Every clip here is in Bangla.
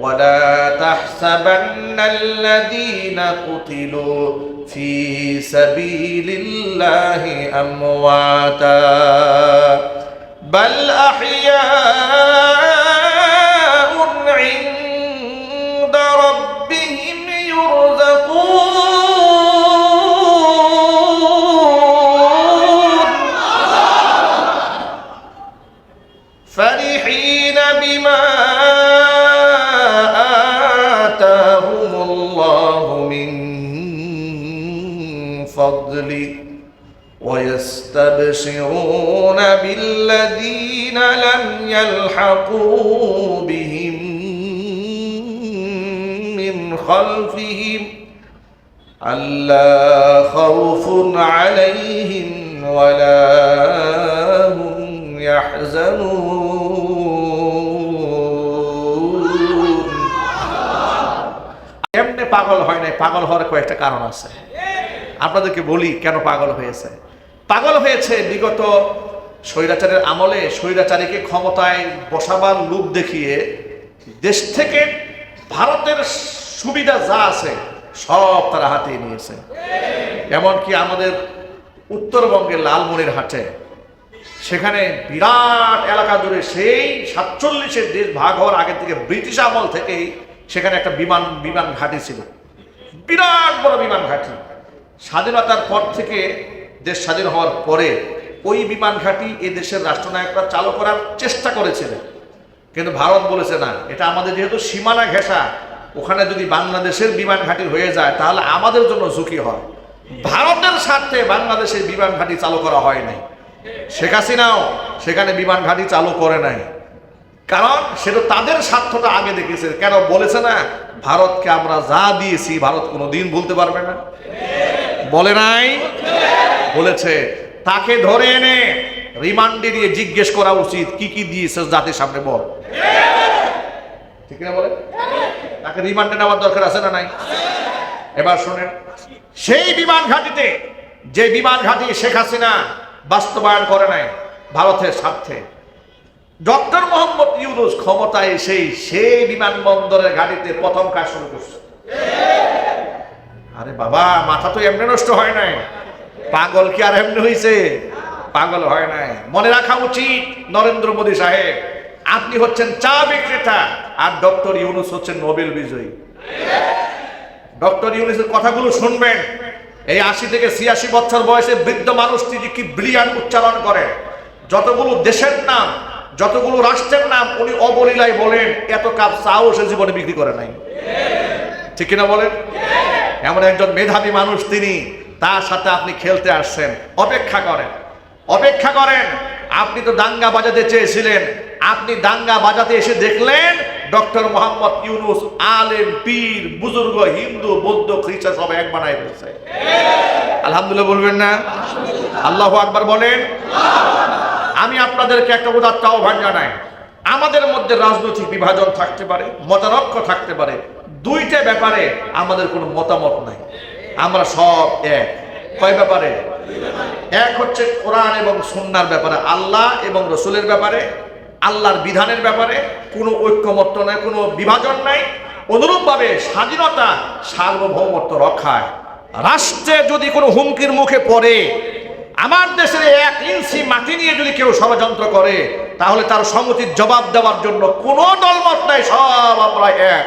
ولا تحسبن الذين قتلوا في سبيل الله أمواتا. بل أحياء ويستبشرون بالذين لم يلحقوا بهم من خلفهم ألا خوف عليهم ولا هم يحزنون এমনি পাগল হয় নাই পাগল হওয়ার কয়েকটা কারণ আছে আপনাদেরকে বলি কেন পাগল হয়েছে পাগল হয়েছে বিগত স্বৈরাচারের আমলে। স্বৈরাচারীকে ক্ষমতায় বসাবার লোভ দেখিয়ে দেশ থেকে ভারতের সুবিধা যা আছে, সব তারা হাতিয়ে নিয়েছে। এমনকি আমাদের উত্তরবঙ্গের লালমনির হাটে। সেখানে বিরাট এলাকা জুড়ে সেই সাতচল্লিশের দেশ ভাগ হওয়ার আগে থেকে ব্রিটিশ আমল থেকেই সেখানে একটা বিমান বিমান ঘাঁটি ছিল। বিরাট বড় বিমান ঘাঁটি। স্বাধীনতার পর থেকে দেশ স্বাধীন হওয়ার পরে ওই বিমান ঘাঁটি এ দেশের রাষ্ট্রনায়করা চালু করার চেষ্টা করেছিলেন। কিন্তু ভারত বলেছে না, এটা আমাদের যেহেতু সীমানা ঘেঁষা, ওখানে যদি বাংলাদেশের বিমান ঘাঁটি হয়ে যায়, তাহলে আমাদের জন্য ঝুঁকি হয়। ভারতের স্বার্থে বাংলাদেশের বিমান ঘাঁটি চালু করা হয় নাই। শেখ হাসিনাও সেখানে বিমান ঘাঁটি চালু করে নাই। কারণ সেটা তাদের স্বার্থটা আগে দেখেছে। কেন বলেছে না, ভারতকে আমরা যা দিয়েছি, ভারত কোনো দিন ভুলতে পারবে না। বলে নাই? বলেছে, তাকে ধরে এনে রিমান্ডে দিয়ে জিজ্ঞেস করা উচিত, কি কি দিয়েছে জাতির সামনে বল। ঠিক না বলে? তাকে রিমান্ডে নেওয়ার দরকার আছে না নাই? এবার শুনেন, সেই বিমান ঘাঁটিতে, যে বিমান ঘাঁটি শেখ হাসিনা বাস্তবায়ন করে নাই, ভারতের স্বার্থে, ডক্টর মোহাম্মদ ইউনুস ক্ষমতায় এসেই সেই বিমানবন্দরের ঘাটিতে প্রথম কাজ শুরু করছে। আরে বাবা, মাথা তো এমনি নষ্ট হয় নাই। পাগল কি আর এমনি হয়েছে পাগল হয় নাই। মনে রাখা উচিত, নরেন্দ্র মোদী সাহেব, আপনি হচ্ছেন চা বিক্রেতা আর ডক্টর ইউনুস হচ্ছেন নোবেল বিজয়ী। ডক্টর ইউনুসের কথাগুলো শুনবেন। এই আশি থেকে ছিয়াশি বছর বয়সে বৃদ্ধ মানুষটি যে কি ব্রিলিয়ান উচ্চারণ করে, যতগুলো দেশের নাম, যতগুলো রাষ্ট্রের নাম উনি অবলীলায় বলেন, এত কাপ চাও সে জীবনে বিক্রি করে নাই। ঠিক কিনা বলেন? এমন একজন মেধাবী মানুষ তিনি তার সাথে আপনি খেলতে আসছেন। অপেক্ষা করেন। অপেক্ষা করেন। আপনি তো দাঙ্গা বাজাতে চেয়েছিলেন। আপনি দাঙ্গা বাজাতে এসে দেখলেন ডক্টর মোহাম্মদ ইউনুস আলেম, পীর, বুজুর্গ, হিন্দু, বৌদ্ধ, খ্রিস্টান সব এক বানায় ফেলছে। আলহামদুলিল্লাহ বলবেন না? আল্লাহ আকবার বলেন। আমি আপনাদেরকে একটা উদাত্ত আহ্বান জানাই। আমাদের মধ্যে রাজনৈতিক বিভাজন থাকতে পারে মতানক্য থাকতে পারে। দুইটা ব্যাপারে আমাদের কোনো মতামত নাই। আমরা সব এক। কয় ব্যাপারে? এক হচ্ছে কোরআন এবং সুন্নার ব্যাপারে, আল্লাহ এবং রসুলের ব্যাপারে, আল্লাহর বিধানের ব্যাপারে, কোনো ঐক্যমত্য নাই, কোনো বিভাজন নাই। অনুরূপভাবে স্বাধীনতা সার্বভৌমত্ব রক্ষায়। রাষ্ট্রে যদি কোনো হুমকির মুখে পড়ে, আমার দেশের এক ইঞ্চি মাটি নিয়ে যদি কেউ ষড়যন্ত্র করে, তাহলে তার সম্মতির জবাব দেওয়ার জন্য কোনো দলমত নাই, সব আমরা এক।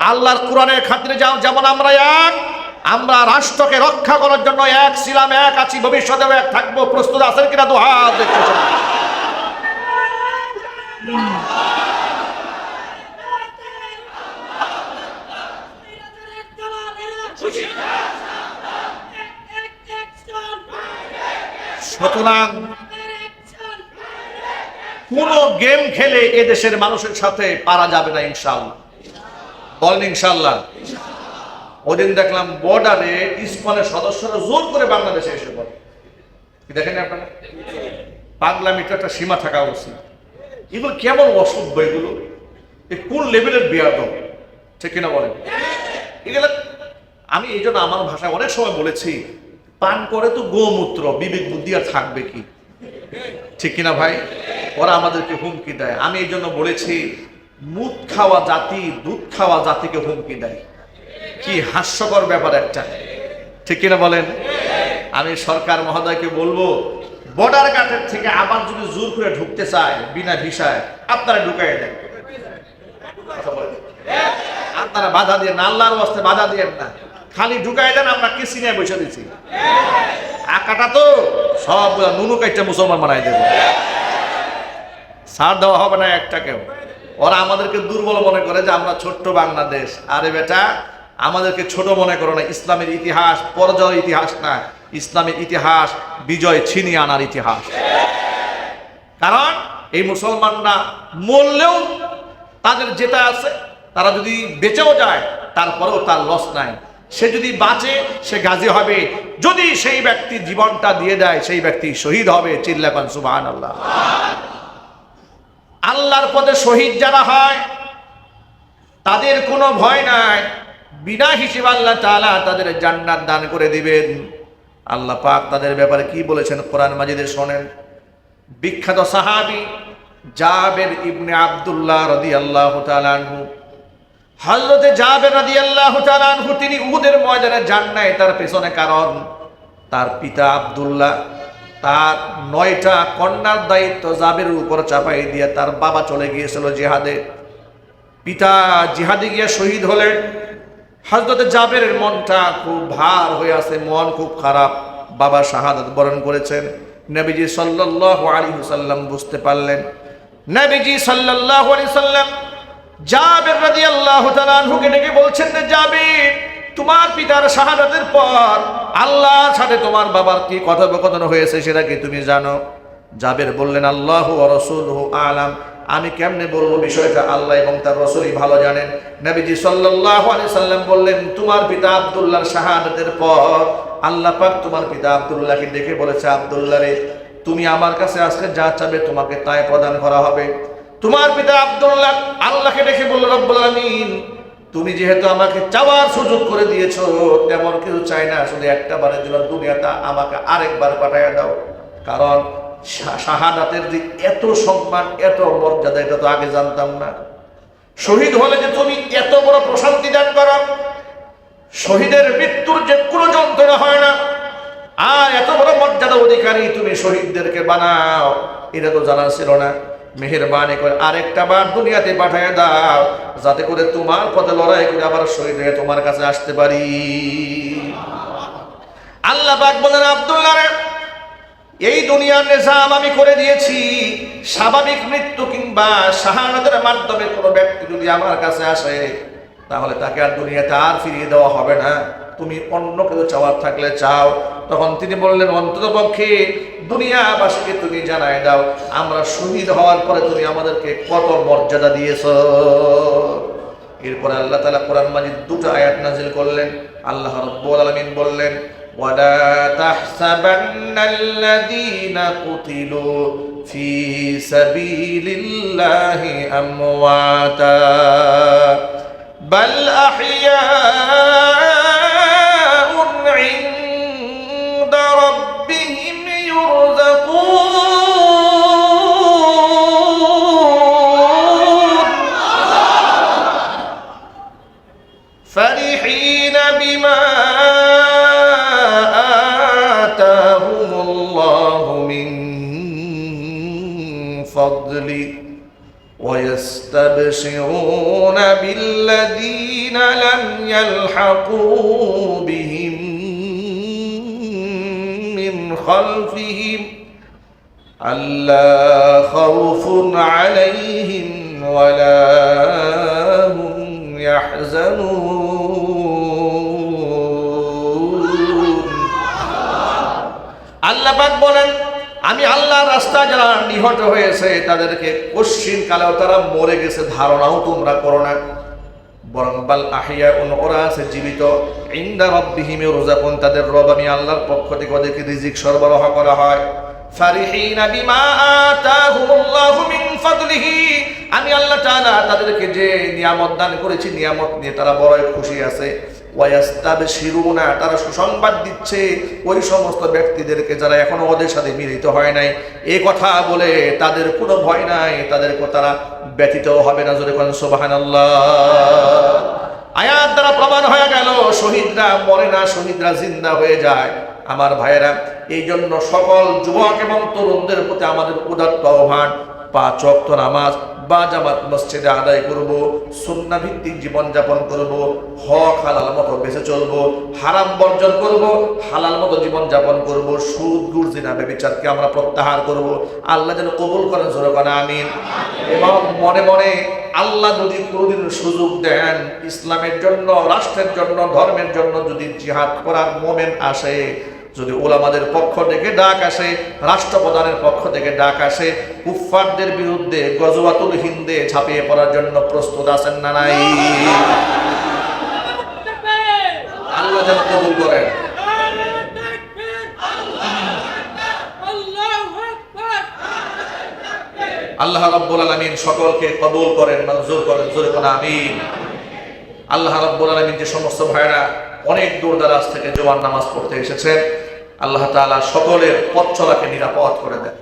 আল্লাহর কোরআনের খাতিরে যাও যেমন আমরা এক, আমরা রাষ্ট্রকে রক্ষা করার জন্য এক, ছিলাম এক, আছি, ভবিষ্যতেও এক থাকব, প্রস্তুত আছেন কিনা দু দেখতে সুতরাং কোন গেম খেলে এ দেশের মানুষের সাথে পারা যাবে না ইনশাল্লাহ বলেন ইনশাল্লাহ ওদিন দেখলাম বর্ডারে ইসকনের সদস্যরা জোর করে বাংলাদেশে এসে পড়ে। দেখেন আপনারা? পাগলামি তো একটা সীমা থাকা উচিত এগুলো কেমন অসভ্য এগুলো? কোন লেভেলের বেয়াদ ঠিক কিনা বলেন? এগুলো আমি এই জন্য আমার ভাষায় অনেক সময় বলেছি, পান করে তো গোমূত্র, বিবেক বুদ্ধি আর থাকবে কি? ঠিক কিনা ভাই? ওরা আমাদেরকে হুমকি দেয়। আমি এই জন্য বলেছি মুদ খাওয়া জাতি, দুধ খাওয়া জাতিকে হুমকি দেয়। কি হাস্যকর ব্যাপার একটা। ঠিক কিনা বলেন? আমি সরকার মহোদয়কে বলব বর্ডার ঘাটের থেকে আবার যদি জোর করে ঢুকতে চায় বিনা ভিসায়, আপনারা ঢুকাই দেন। আপনারা বাধা দিয়ে না আল্লাহর বস্তে বাধা দিয়েন না। খালি ঢুকাই দেন, আমরা কি সিনে বসে দিচ্ছি আকাটা তো সব নুনু কাইটা মুসলমান বানাই দেবো। সার দেওয়া হবে না একটাকেও ওরা আমাদেরকে দুর্বল মনে করে যে আমরা ছোট্ট বাংলাদেশ। আরে বেটা, আমাদেরকে ছোট মনে করো না, ইসলামের ইতিহাস, পরাজয় ইতিহাস না, ইসলামের ইতিহাস, বিজয় ছিনিয়ে আনার ইতিহাস। কারণ এই মুসলমানরা মরলেও তাদের যেটা আছে, তারা যদি বেঁচেও যায়, তারপরেও তার লস নাই। সে যদি বাঁচে, সে গাজী হবে। যদি সেই ব্যক্তি জীবনটা দিয়ে দেয়, সেই ব্যক্তি শহীদ হবে, চিল্লাপান সুবাহ আল্লাহ আল্লাহর পদে শহীদ যারা হয়, তাদের কোনো ভয় নাই। বিনা হিসেব আল্লাহ তাআলা তাদের জান্নাত দান করে দিবেন। আল্লাহ পাক তাদের ব্যাপারে কি বলেছেন কোরআন মাজিদে শোনেন। বিখ্যাত সাহাবি জাবের ইবনে আব্দুল্লাহ রাদিয়াল্লাহু তাআলা আনহু। হযরতে জাবের রাদিয়াল্লাহু তাআলা আনহু, তিনি উহুদের ময়দানে যান নাই, তার পেছনে কারণ, তার পিতা আব্দুল্লাহ। তার নয়টা কন্যার দায়িত্ব জাবের উপর চাপাই দিয়ে তার বাবা চলে গিয়েছিল জিহাদে। পিতা জিহাদে গিয়ে শহীদ হলেন। হজরত জাবের মনটা খুব ভার হয়ে আছে, মন খুব খারাপ। বাবা শাহাদত বরণ করেছেন। নবীজি সাল্লাল্লাহু আলাইহি সাল্লাম বুঝতে পারলেন। নবীজি সাল্লাল্লাহু আলাইহি সাল্লাম জাবের তাআলা আনহুকে ডেকে বলছেন জাবের তোমার পিতার শাহাদাতের পর আল্লাহর সাথে তোমার বাবার কি কথোপকথন হয়েছে সেটা কি তুমি জানো? জাবের বললেন, আল্লাহ ও রসুলহু আলাম। আমি কেমনে বলব বিষয়টা? আল্লাহ এবং তার রসুলই ভালো জানেন। নবীজি সাল্লাল্লাহু আলাইহি সাল্লাম বললেন, তোমার পিতা আব্দুল্লাহর শাহাদাতের পর আল্লাহ পাক তোমার পিতা আব্দুল্লাহকে দেখে বলেছে, আব্দুল্লাহ রে, তুমি আমার কাছে আজকে যা চাবে তোমাকে তাই প্রদান করা হবে। তোমার পিতা আব্দুল্লাহ আল্লাহকে দেখে বলল, রব্বুল আলামিন তুমি যেহেতু আমাকে চাওয়ার সুযোগ করে দিয়েছ, তেমন কিছু চাই না শুধু একটা বারের জন্য দুনিয়াটা আমাকে আরেকবার পাঠাইয়া দাও। কারণ শাহাদাতের যে এত সম্মান, এত মর্যাদা, এটা তো আগে জানতাম না। শহীদ হলে যে তুমি এত বড় প্রশান্তি দান করো, শহীদের মৃত্যুর যে কোনো যন্ত্রণা হয় না। আর এত বড় মর্যাদা অধিকারী তুমি শহীদদেরকে বানাও, এটা তো জানা ছিল না। মেহেরবানি করে আরেকটা বার দুনিয়াতে পাঠিয়ে দাও, যাতে করে তোমার পথে লড়াই করে আবার হয়ে তোমার কাছে আসতে পারি। আল্লাহ পাক বলেন, আব্দুল্লাহ এই দুনিয়ার নিজাম আমি করে দিয়েছি। স্বাভাবিক মৃত্যু কিংবা শাহানাদের মাধ্যমে কোনো ব্যক্তি যদি আমার কাছে আসে, তাহলে তাকে আর দুনিয়াতে আর ফিরিয়ে দেওয়া হবে না। তুমি অন্য কেউ চাওয়ার থাকলে চাও তখন তিনি বললেন অন্তত পক্ষে দুনিয়াবাসীকে তুমি জানায় দাও আমরা শহীদ হওয়ার পরে তুমি আমাদেরকে কত মর্যাদা দিয়েছ এরপরে আল্লাহ তালা কোরআন মাজিদ দুটো আয়াত নাজিল করলেন আল্লাহ রব্বুল আলামিন বললেন ولا تحسبن الذين قتلوا في سبيل الله أمواتا بل أحياء خلفهم ألا خوف عليهم ولا هم يحزنون আল্লাহ পাক বলেন আমি আল্লাহর রাস্তা যারা নিহত হয়েছে তাদেরকে পশ্চিম কালেও তারা মরে গেছে ধারণাও তোমরা করো না বরং বাল আহিয়া উন ওরা আছে জীবিত। ইন্দা রব্বিহিম রোজাকুন তাদের রব আমি আল্লাহর পক্ষ থেকে ওদেরকে রিজিক সরবরাহ করা হয়। ফারিহিনা বিমা আতাহুমুল্লাহু মিন ফাদলিহি, আমি আল্লাহ তাআলা তাদেরকে যে নিয়ামত দান করেছি, নিয়ামত নিয়ে তারা বড়ই খুশি আছে। ওয়াস্তাবশিরুনা তারা সুসংবাদ দিচ্ছে। ওই সমস্ত ব্যক্তিদেরকে যারা এখনও ওদের সাথে মিলিত হয় নাই এই কথা বলে তাদের কোনো ভয় নাই, তাদেরকে তারা ব্যতীত হবে না জোরে কোন সোবাহান আয়াত দ্বারা প্রমাণ হয়ে গেল, শহীদরা মরে না, শহীদরা জিন্দা হয়ে যায়। আমার ভাইয়েরা এই জন্য সকল যুবক এবং তরুণদের প্রতি আমাদের উদাত্ত আহ্বান। পাঁচ ওয়াক্ত নামাজ বা জামাত মসজিদে আদায় করব সুন্না ভিত্তিক জীবনযাপন করব, হক হালাল মতো বেঁচে চলব, হারাম বর্জন করব, হালাল মতো জীবনযাপন করব, সুদ গুড় জিনা বেবিচারকে আমরা প্রত্যাহার করব। আল্লাহ যেন কবুল করেন জোরকানা আমিন। এবং মনে মনে আল্লাহ যদি কোনোদিন সুযোগ দেন, ইসলামের জন্য, রাষ্ট্রের জন্য, ধর্মের জন্য যদি জিহাদ করার মোমেন্ট আসে যদি ওলামাদের পক্ষ থেকে ডাক আসে, রাষ্ট্রপ্রধানের পক্ষ থেকে ডাক আসে, কুফফারদের বিরুদ্ধে গজওয়াতুল হিন্দে ঝাঁপিয়ে পড়ার জন্য প্রস্তুত আছেন না নাই? আল্লাহ কবুল করেন। আল্লাহ রাব্বুল আলামিন সকলকে কবুল করেন, মঞ্জুর করেন, জোরে কোন আমিন। আল্লাহ রাব্বুল আলামিন যে সমস্ত ভাইরা অনেক দূর দারাজ থেকে জোয়ান নামাজ পড়তে এসেছেন আল্লাহ তালা সকলের পথ চলাকে নিরাপদ করে দেন।